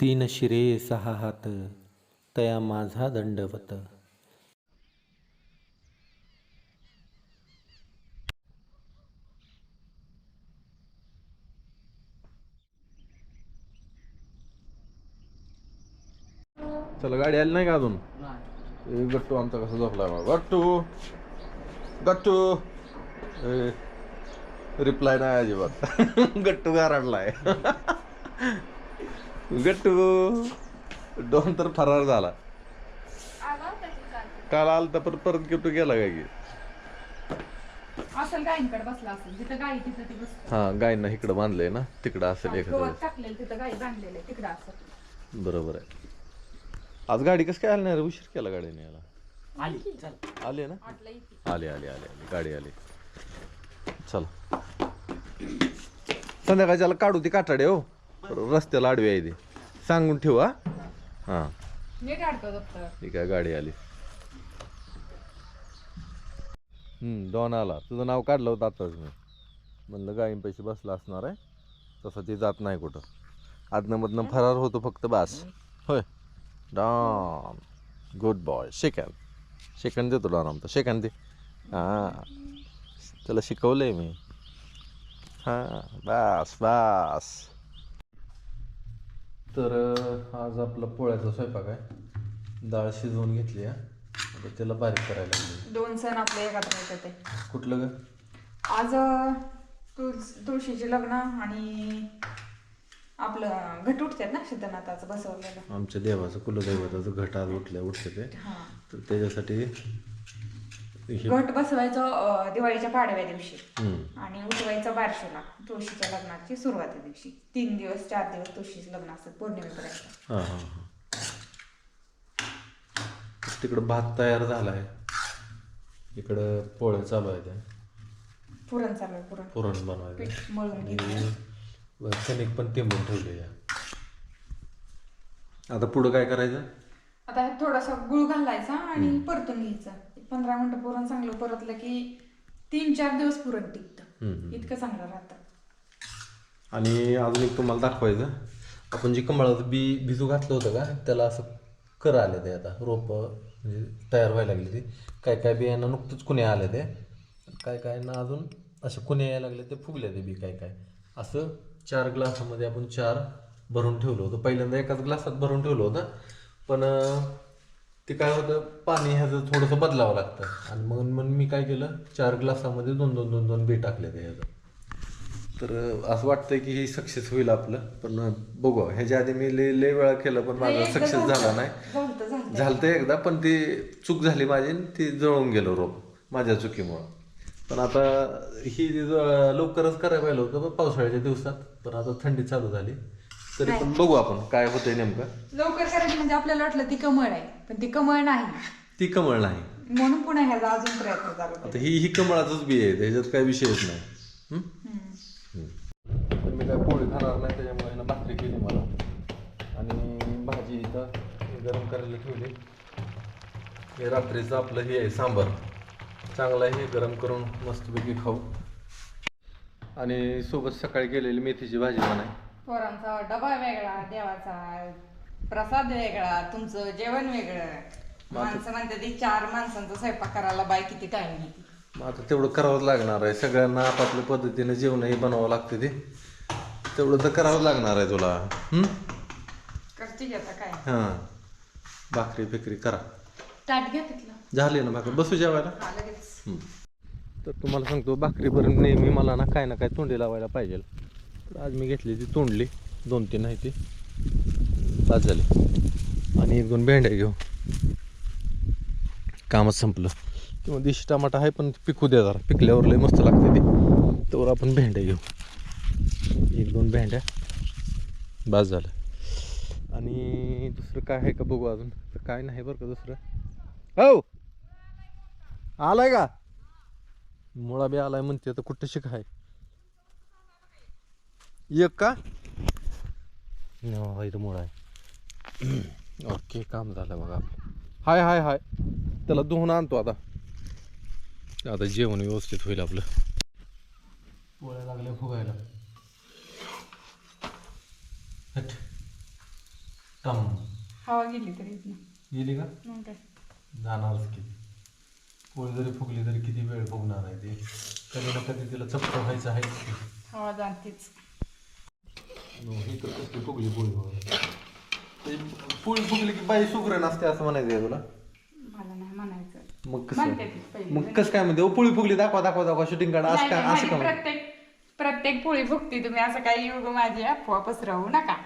तीन शिरे सहा हात तया माझा दंडवत. चला गाडी आली नाही का अजून? ए, गट्टू आमचा कसा झोपलाय बा गट्टू! गट्टू! रिप्लाय नाही अजिबात. गट्टू गारडलाय गट्टू. दोन तर फरार झाला. काल? आला तर परत परत गिफ्ट गेला काय की? असेल गायींकडे बसला असेल जिथं गाई तिथं ती बसते. हा गायनं इकडं बांधलंय ना तिकडं असेल एखाद्या गवत टाकलेलं तिथं गाई बांधलेले तिकडं असेल. बरोबर आहे. आज गाडी कसं काय आली नाही रे? उशीर केला गाडीने याला आले ना? वाटलं इथे. आले आले आले आले. गाडी आली. चला. संध्याकाळच्याला काढू ती काटाडे हो. रस्त्याला आडवी आहे ती. सांगून ठेवा. हां. नीट अडकव दप्तर. ठीक आहे गाडी आली. हम्म डॉन आला. तुझं नाव काढलं होतं आताच मी. म्हणलं गायीन पैसे बसला असणार आहे. तसं ती जात नाही कुठं. आदनं मधनं फरार होतो फक्त बास. होय. Don. Good boy. Shake hand shake hand देतो डॉन आमचा. शेकन दे. हां. त्याला शिकवलंय मी. हां. बास बास. तर आज आपला पोळ्याचा स्वयंपाक आहे. डाळ शिजवून घेतली आहे. त्याला बारीक करायला लागली. दोन सण आपले एकत्र येतात ते. कुठलं ग? आज तुळस तुळशीचे लग्न आणि आपलं घट उठतात ना सिद्धनाथाचं बसवलेलं. आमच्या देवाचं कुलदैवताचं घट आज उठल्या उठते ते. हा. तर त्याच्यासाठी घट बसवायचं दिवाळीच्या पाडव्या दिवशी. आणि उठवायचं बारशीला तुळशीच्या लग्नाची सुरुवाती दिवशी. तीन दिवस चार दिवस तुळशीचं लग्न असतं पौर्णिमेपर्यंत. तिकडं भात तयार झाला आहे इकडं पोळ्या चालू आहे पुरण चालू आहे पुरण. पुरण बनवायचं. मळून कणिक पण टिंबून ठेवले आता पुढं काय करायचं? आता थोडासा गुळ घालायचा आणि परतून घ्यायचं. पंधरा मिनिटं पुरण चांगलं परतलं की तीन चार दिवस पुरण टिकतं. इतकं चांगलं राहतं. आणि अजून एक तुम्हाला दाखवायचं. आपण जे कमळाचं बी भिजू घातलं होतं का त्याला असं कर आले ते आता. रोपं म्हणजे तयार व्हायला लागली ती. काय काय बियांना नुकतंच कुणे आले ते. काय काय ना अजून असे कुणे यायला लागले ते फुगले ते बी काय काय. असं चार ग्लासामध्ये आपण चार भरून ठेवलं होतं. पहिल्यांदा एकाच ग्लासात भरून ठेवलं होतं. पण ते काय होतं पाणी ह्याचं थोडंसं बदलावं लागतं. आणि मग मग मी काय केलं चार ग्लासामध्ये दोन दोन दोन दोन बी टाकले ते ह्याचं. तर असं वाटतंय की हे सक्सेस होईल आपलं पण बघू. ह्याच्या आधी मी लय लय वेळा केलं पण माझं सक्सेस झालं. नाही. झालं एकदा पण ती चूक झाली माझी ती जळून गेलं रोप माझ्या चुकीमुळं. पण आता ही लवकरच करायला पाहिलं होतं पण पावसाळ्याच्या दिवसात पण आता थंडी चालू झाली. तरी पण बघू आपण काय होतंय नेमकं. लवकर करायची म्हणजे आपल्याला वाटलं ती कमळ आहे पण ती कमळ नाही. ती कमळ नाही. म्हणून पुन्हा ह्याचा अजून प्रयत्न चालू. आता ही ही कमळाचंच बी आहे त्याच्यात काही विषयच नाही. हं? हम्म. हं. तर मी काय पोळी खाणार नाही त्याच्यामुळे ना भाकरी केली मला. आणि भाजी इथं गरम करायला ठेवली. हे रात्रीचं आपलं हे आहे सांबार. चांगलं आहे हे गरम करून मस्तपैकी खाऊ. आणि सोबत सकाळी केलेली मेथीची भाजी पण आहे. पोरांचा डबा वेगळा देवाचा प्रसाद वेगळा तुमचं जेवण वेगळं. माणसं म्हणतात "ही चार माणसांचा स्वयंपाक करायला बाय किती टाइम घेते? मग आता तेवढं करावंच लागणार आहे. सगळ्यांना आपापल्या पद्धतीने जेवणही बनावं लागते ते. तेवढं तर करावं लागणार आहे तुला. हं? करते की आता काय? हां. भाकरी फिकरी करा. ताट घ्या तिथलं. झाली ना भाकरी? बसू जेवायला? हा लगेच. हं. तर तुम्हाला सांगतो भाकरीपर्यंत नेहमी मला ना काय ना काय तोंडी लावायला पाहिजे. आज मी घेतली ती तोंडली. दोन तीन आहे ती. बाद झाली. आणि एक दोन भेंड्या घेऊ. कामच संपलं. किंवा देशी टमाटा आहे पण पिकू द्या जरा. पिकल्यावर लय मस्त लागते ते. त्यावर आपण भेंड्या घेऊ. एक दोन भेंड्या. बाद झालं. आणि दुसरं काय आहे का बघू अजून? तर काय नाही बरं का दुसरं? हो! आलाय का? मुळा बी आलाय म्हणते तर कुठं शिकाय? आहे एक का? हो, इथं मुळा आहे. ओके काम झालं बघा. हाय हाय हाय. त्याला धुवून आणतो आता. आता जेवण व्यवस्थित होईल आपलं. पोळ्या लागल्या फुगायला. हट. टम हवा गेली तरी. गेली का? जाणारच की. पोळी जरी फुगली तरी किती वेळ फुगणार आहे ते? कधी ना कधी तिला चपट व्हायचं आहे की. हवा जाणतीच नो, ही तर कसली फुगली पोळी बघा. ते पोळी फुगली की बाई सुगरण असते असं म्हणायचं आहे तुला? मला नाही म्हणायचं. मग म्हणते कसं ती पहिली. मग कसं काय म्हणते? ओ, पोळी फुगली दाखवा दाखवा दाखवा शूटिंग काढा. असं नाही, काय नाही, असं माझी का म्हणते? प्रत्येक प्रत्येक पोळी फुगती तुम्ही असं काही युग माझी अफवा पसरवू नका.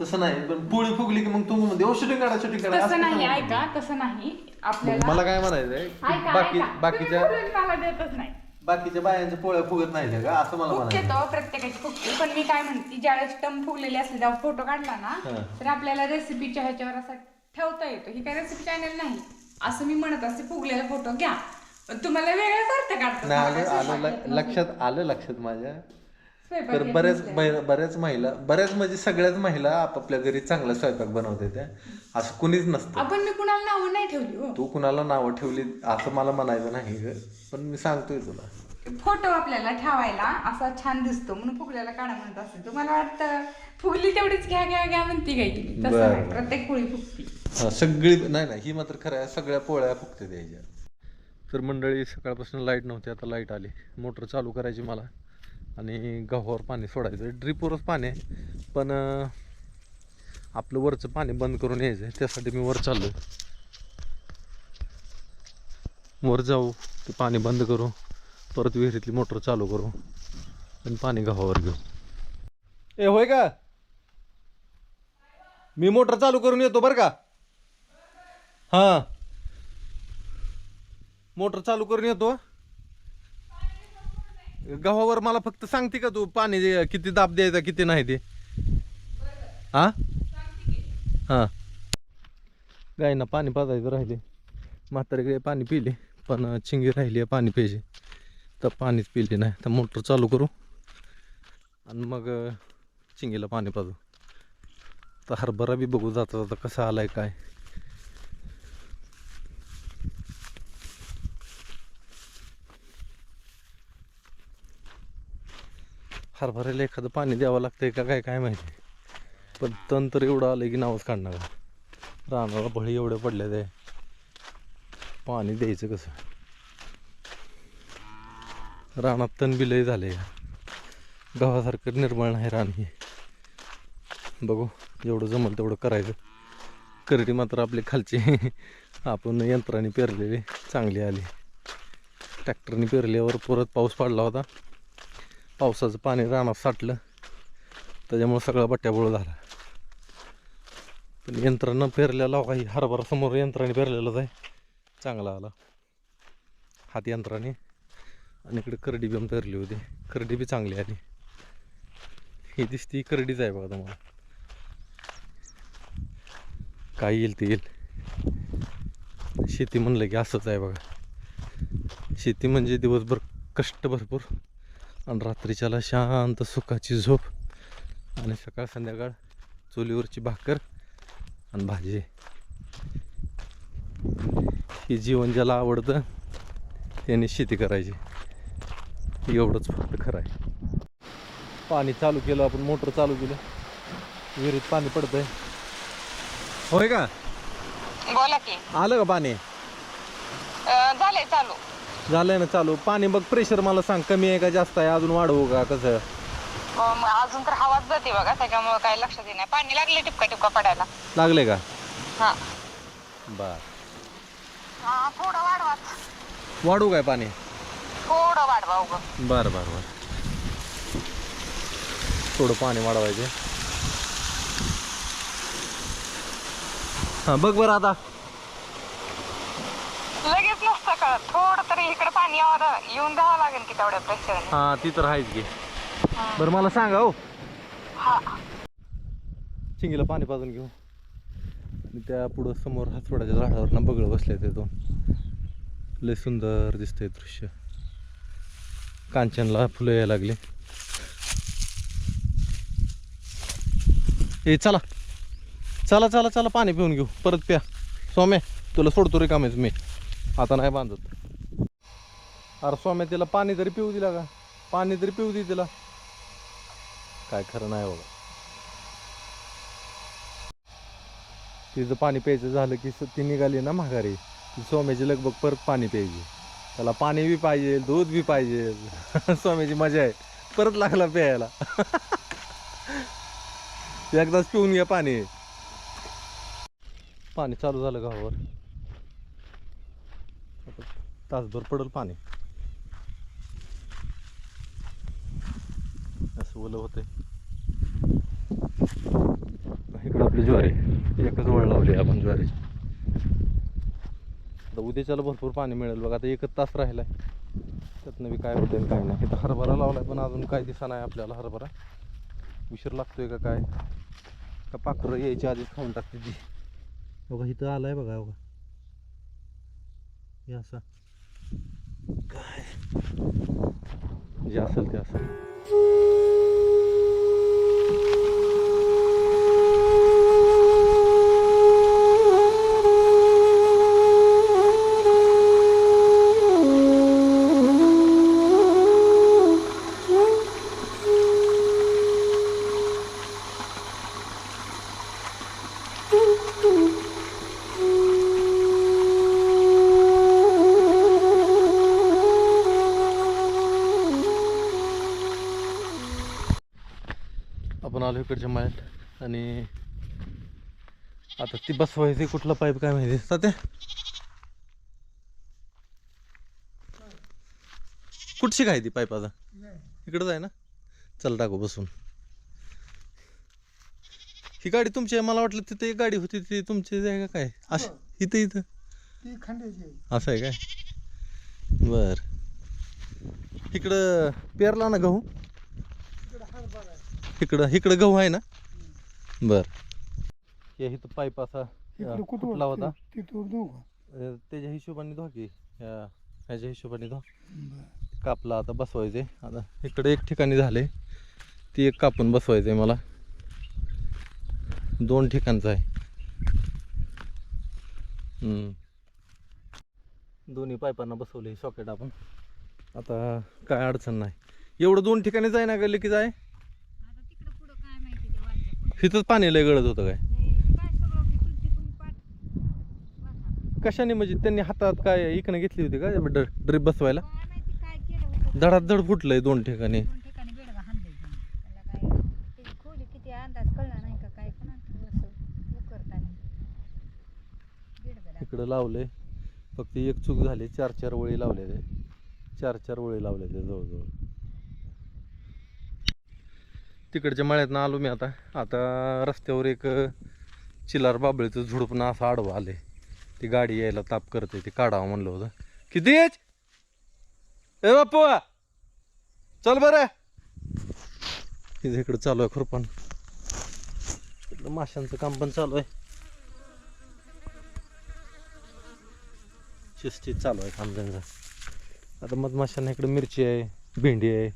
तसं नाही पण पोळी फुगली की मग तुम्ही म्हणते ओ शूटिंग काढा शूटिंग काढा. असं तसं नाही कसं ऐका तसं नाही? आपल्याला मला काय म्हणायचंय? ऐका की बाकी ऐका. बाकीच्या तुम्ही बोलून मला देतच नाही. बाकीच्या बायांच्या पोळ्या फुगत नाही का? असं मला फुगते म्हणायचं. तो प्रत्येकाची फुगते. पण मी काय म्हणते ज्यावेळेस टम फुगलेली असली तेव्हा फोटो काढला ना. तर आपल्याला रेसिपीच्या ह्याच्यावर असा ठेवता येतो. ही काय रेसिपी चॅनल नाही. असं मी म्हणत असते फुगलेला फोटो घ्या. पण तुम्हाला वेगळाच अर्थ काढतो. नाही आलं आलं ल- लक्षात आलं लक्षात माझ्या. तर बऱ्याच. बै- बऱ्याच महिला बऱ्याच म्हणजे सगळ्याच महिला आपापल्या घरी चांगला स्वयंपाक बनवते त्या असं कुणीच नसतं. आपण मी कुणाला नावं नाही ठेवली हो. तू कुणाला नावं ठेवली असं मला म्हणायचं नाही ग. पण मी सांगतोय तुला. फोटो आपल्याला ठेवायला असा छान दिसतो म्हणून फुगलेला काढा म्हणत असते तुम्हाला वाटतं फुगली तेवढीच घ्या घ्या घ्या म्हणती काय की तसं बरं, नाही. बरं. प्रत्येक पोळी फुगती. हा, सगळी नाही नाही ही मात्र खरं आहे. सगळ्या पोळ्या फुगते द्यायच्या तर मंडळी सकाळपासून लाइट नव्हती आता लाइट आली. मोटर चालू करायची मला. आणि गव्हावर पाणी सोडायचं. ड्रिपवरच पाणी आहे. पण अं, आपलं वरचं पाणी बंद करून यायचं आहे. त्यासाठी मी वर चाललो वर जाऊ. ते पाणी बंद करू. परत विहिरीतली मोटर चालू करू आणि पाणी गव्हावर घेऊ. ए होय का? मी मोटर चालू करून येतो बरं का? हां. मोटर चालू करून येतो. गव्हावर मला फक्त सांगते का तू पाणी किती दाब द्यायचा किती नाही ते? हा? हां. गायना पाणी पाजायचं राहिले म्हातारे पाणी पिले पण चिंगी राहिली पाणी प्यायची. तर पाणीच पिले नाही. तर मोटर चालू करू. आणि मग चिंगीला पाणी पाजू. तर हरभरा बी बघू जाता जाता कसा आलाय काय. हरभऱ्याला एखादं पाणी द्यावं लागतंय का काय काय माहिती. पण तण तर एवढं आलं की नावच काढणार. रानाला भळी एवढे पडले ते पाणी द्यायचं कसं? रानात तण बिलही झाले गव्हासारखं निर्मळ नाही रान हे. बघू जेवढं जमल तेवढं करायचं. करडी मात्र आपली खालची. आपण यंत्राने पेरलेली चांगली आली. ट्रॅक्टरने पेरल्यावर परत पाऊस पडला होता. पावसाचं पाणी रानात साठलं. त्याच्यामुळं सगळा बट्ट्याबोळ झाला. पण यंत्रानं पेरलेला काही हरभरा समोर यंत्राने पेरलेलाच आहे. चांगला आला. हात यंत्राने. आणि इकडे करडी बी धरली होती. करडी बी चांगली आली. ही दिसती करडीच आहे बघा तुम्हाला. काय येईल ते येईल. शेती म्हणलं की असंच आहे बघा. शेती म्हणजे दिवसभर कष्ट भरपूर आणि रात्रीच्याला शांत सुखाची झोप आणि सकाळ संध्याकाळ चुलीवरची भाकर आणि भाजी. हे जीवन ज्याला आवडतं त्याने शेती करायची. एवढंच फक्त खरं आहे. पाणी चालू केलं आपण मोटर चालू केलं. विहिरीत पाणी पडतंय. होय का? बोला की. आलं का पाणी? झालंय चालू. झालंय ना चालू. पाणी बघ प्रेशर मला सांग कमी आहे का जास्त आहे? अजून वाढवू का कसं? अजून तर हवाच जाते बघा त्याच्यामुळे काही लक्षात नाही. पाणी लागले टिपका टिपका पडायला. लागले का? हा. बर. हा थोडं वाढवू. काय पाणी? थोडं वाढवा उगं. बरं बरं बरं. थोडं पाणी वाढवायचे. हां बघ बरं आता. लगेच नसतं का थोडं तरी इकडे पाणी यावं येऊन द्यावं लागेल की तेवढ्या प्रेशरने हां ती तर आहेच की. बरं मला सांगा हो. हा. चिंगीला पाणी पाजून घेऊ. आणि त्या पुढं समोर हातवडाच्या झाडावर ना बगळ बसले ते दोन. लय सुंदर दिसतंय दृश्य. कांचनला फुलं यायला लागले. ए चला. चला चला चला पाणी पिऊन घेऊ. परत प्या. स्वाम्या तुला सोडतो रे कामेच मी. आता नाही बांधत. अरे स्वाम्या तिला पाणी तरी पिऊ दिला का? पाणी तरी पिऊ दे तिला. काय खरं नाही बाबा. तिचं पाणी प्यायचं झालं की ती निघाली ना माघारी. ती सोम्याची लगबग परत पाणी प्यायची. त्याला पाणी बी पाहिजे दूध बी पाहिजे. स्वामीची मजा आहे. परत लागला प्यायला. एकदाच पिऊन घ्या पाणी. पाणी चालू झालं गावावर. तासभर पडल पाणी. असं ओलं होतंय. इकडं आपली ज्वारी. एकच वळ लावली आपण ज्वारीची. आता उद्याच्याला भरपूर पाणी मिळेल बघा आता एकच तास राहिलाय. त्यातनं बी काय आणि काय नाही. इथं हरभरा लावलाय पण अजून काय दिसा नाही आपल्याला हरभरा. उशीर लागतोय का काय? का पाखरं यायच्या आधीच खाऊन टाकते ती. बघा इथं आलाय बघा बघा. हे असं. काय? जे असेल ते असं आलो इकडच्या माळ्यात. आणि आता ती बसवायची कुठला पाईप काय माहिती. सध्या कुठची काय ती पाईप आता? इकडंच आहे ना? चल टाकू बसून. ही गाडी तुमची मला वाटलं तिथे एक गाडी होती ती तुमची आहे का काय? असं इथं इथं. ती आहे. असं आहे काय? बर. इकडं पेरला ना गहू? आहे इकडं इकडं गहू आहे ना? बर. हे इथं पाईप असा इकडे अं, कुठं फुटला होता. का? अं, त्याच्या हिशोबाने धुवा की ह्या- ह्याच्या हिशोबाने धुवा. बरं. कापला आता बसवायचे आता इकडे एक ठिकाणी झाले ती एक कापून बसवायचंय मला. दोन ठिकाणचं आहे. हम्म. दोन्ही पाईपांना बसवले सॉकेट आपण. आता काय अडचण नाही. एवढं दोन ठिकाणी जाय ना गेले की जाय आता तिकडं पुढं काय माहिती तिथंच पाणी लय गळत होतं काय? कशाने म्हणजे त्यांनी हातात काय इकडे घेतली होती का डर ड्रीप बसवायला? धडात धड फुटलंय दोन ठिकाणी. इकडं लावले फक्त एक चूक झाली चार चार वळी लावले ते चार चार वळी लावले ते जवळजवळ. तिकडच्या मळ्यातनं आलो मी आता. आता रस्त्यावर एक चिलार बाबळीचं झुडपणं असं आडवं आले ती गाडी यायला ताप करते ते काढावं म्हणलं होतं. किती एच ए बापू चल बरं. तिथे इकडं चालू आहे खुरपण. इकडं माशांचं काम पण चालू आहे. शिस्तीत चालू आहे काम त्यांचं. आता मधमाशांना इकडे मिरची आहे भेंडी आहे.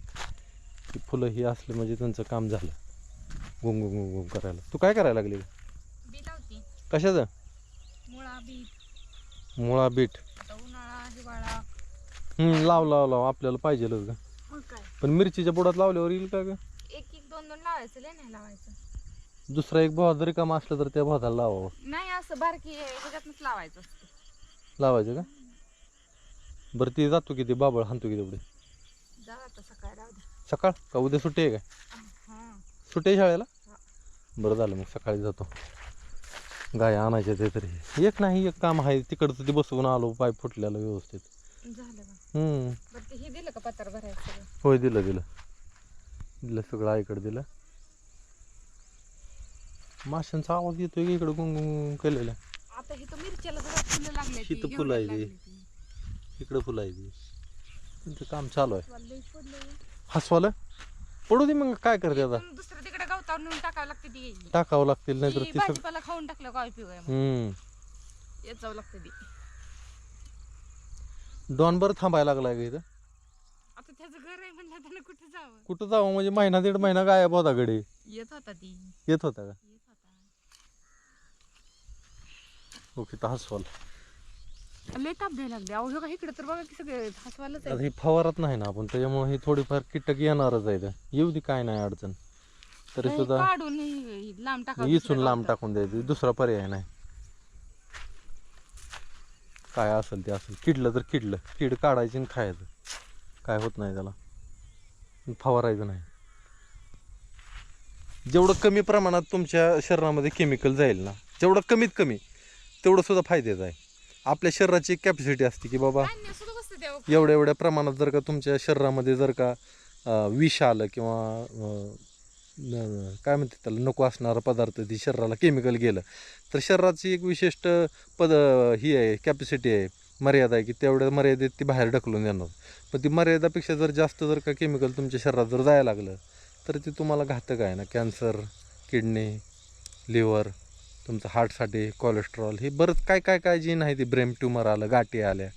ती फुलं ही असले म्हणजे त्यांचं काम झालं. गुंग गुंग गुंग गुंग करायला. तू काय करायला लागली? बी लावती कशाचं? मुळा बीट मुळा बीट आता उन्हाळा हिवाळा. हम्म लाव लाव लाव. आपल्याला पाहिजे का मग काय? पण मिरचीच्या बुडात लावल्यावर येईल का ग? एक एक दोन दोन लावायचं लय नाही लावायचं. दुसरा एक भाव जरी काम असलं तर त्या भावाला लावावं. नाही असं बारकी ह्याच्यातनंच लावायचं असतं. लावायचं का? बरं ती जातो किती बाबळ हाणतो की तेवढे जा आता सकाळी राहू द्या सकाळ का उद्या सुट्टी आहे काय? हां सुट्टी आहे शाळेला? बरं झालं मग सकाळी जातो. गाय आणायच्या ते तरी. एक नाही एक काम आहे तिकडचं ते बसवून आलो पाईप फुटलेलं व्यवस्थित. का हम्म. हे दिलं का पत्र भरायचं होय दिलं दिलं. दिलं सगळं आईकडे दिलं. माशांचा आवाज येतोय की इकडं गुंग केलेला? आता हे तर मिरच्याला जरा फुलं लागले इथं फुलं आहे ती. इकडं फुलं आहे ती. त्यांचं काम चालू आहे. हसवालं? पडू दे मग काय करते आता? दुसरं तिकडे गवतावर नेऊन टाकावं लागते ती. टाकावं लागतील नाही तर ती ती सग भाजीपाला खाऊन टाकलं काय उपयोग आहे मग. हम्म. येत जावं लागते ती. डॉन बरं थांबायला लागलाय का इथं. आता त्याचं घर आहे म्हणलं त्यानं कुठे जावं? कुठं जावं? म्हणजे महिना दीड महिना गायब होता गडी. येत होता ती. येत होता का? येत होता. ओके तर हसवाल. लय ताप द्यायला लागले. अहो का इकडे तर बघा की सगळे हसवायलाच आता आहे ही फवारत नाही ना आपण त्याच्यामुळे ही थोडीफार कीटक येणारच आहे इथं. येऊ दे काय नाही अडचण. तरी नाही, सुद्धा काढून हे- हे लांब टाका इचून लांब टाकून द्यायची. दुसरा पर्याय नाही. काय असेल ते असेल. किडलं तर किडलं. कीड काढायची आणि खायचं. काय होत नाही त्याला. फवारायचं नाही. जेवढं कमी प्रमाणात तुमच्या शरीरामध्ये केमिकल जाईल ना जेवढं कमीत कमी तेवढं सुद्धा फायद्याचं आहे. आपल्या शरीराची कॅपॅसिटी असते की बाबा एवढ्या एवढ्या प्रमाणात जर का तुमच्या शरीरामध्ये जर का विष आलं किंवा काय म्हणते त्याला नको असणारा पदार्थ ती शरीराला केमिकल गेलं तर शरीराची एक विशिष्ट पद ही आहे कॅपॅसिटी आहे मर्यादा आहे की तेवढ्या मर्यादेत ती बाहेर ढकलून येणार पण ती मर्यादापेक्षा जर जास्त जर का केमिकल तुमच्या शरीरात जर जायला लागलं तर ते तुम्हाला घातक आहे ना कॅन्सर किडनी लिव्हर तुमचं हार्टसाठी कोलेस्ट्रॉल हे बरंच काय काय काय जीन नाही ती ब्रेन ट्युमर आलं गाठी आल्या?